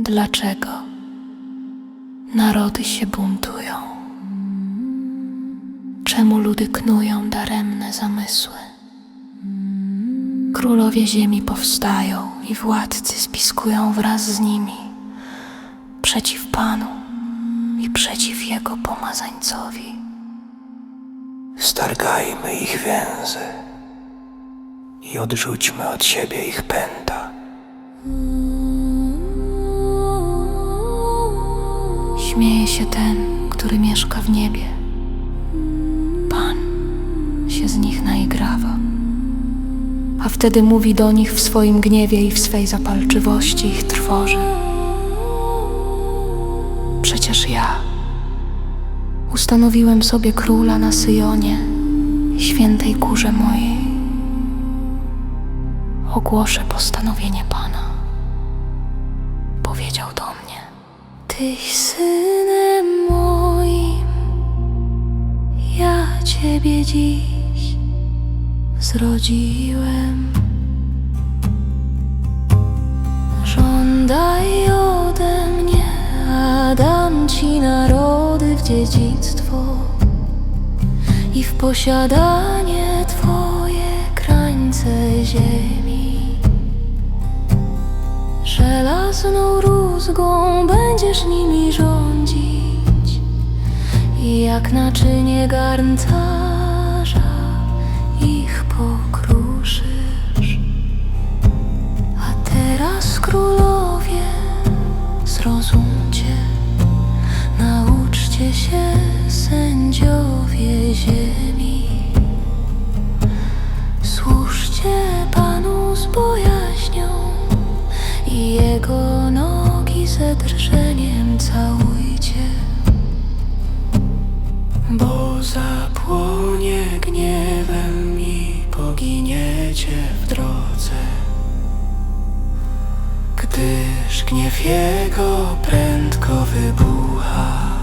Dlaczego narody się buntują? Czemu ludy knują daremne zamysły? Królowie ziemi powstają i władcy spiskują wraz z nimi przeciw Panu i przeciw Jego pomazańcowi. Stargajmy ich więzy i odrzućmy od siebie ich pęta. Śmieje się ten, który mieszka w niebie. Pan się z nich naigrawa. A wtedy mówi do nich w swoim gniewie i w swej zapalczywości ich trwoży. Przecież ja ustanowiłem sobie króla na Syjonie, świętej górze mojej. Ogłoszę postanowienie Pana. Tyś synem moim, ja Ciebie dziś zrodziłem. Żądaj ode mnie, a dam Ci narody w dziedzictwo i w posiadanie Twoje krańce ziemi. Żelazną rózgą będziesz nimi rządzić jak naczynie garncarza ich pokruszysz. A teraz królowie, zrozumcie, nauczcie się sędziowie ziemi. I Jego nogi ze drżeniem całujcie. Bo zapłonie gniewem i poginiecie w drodze. Gdyż gniew Jego prędko wybuchnie.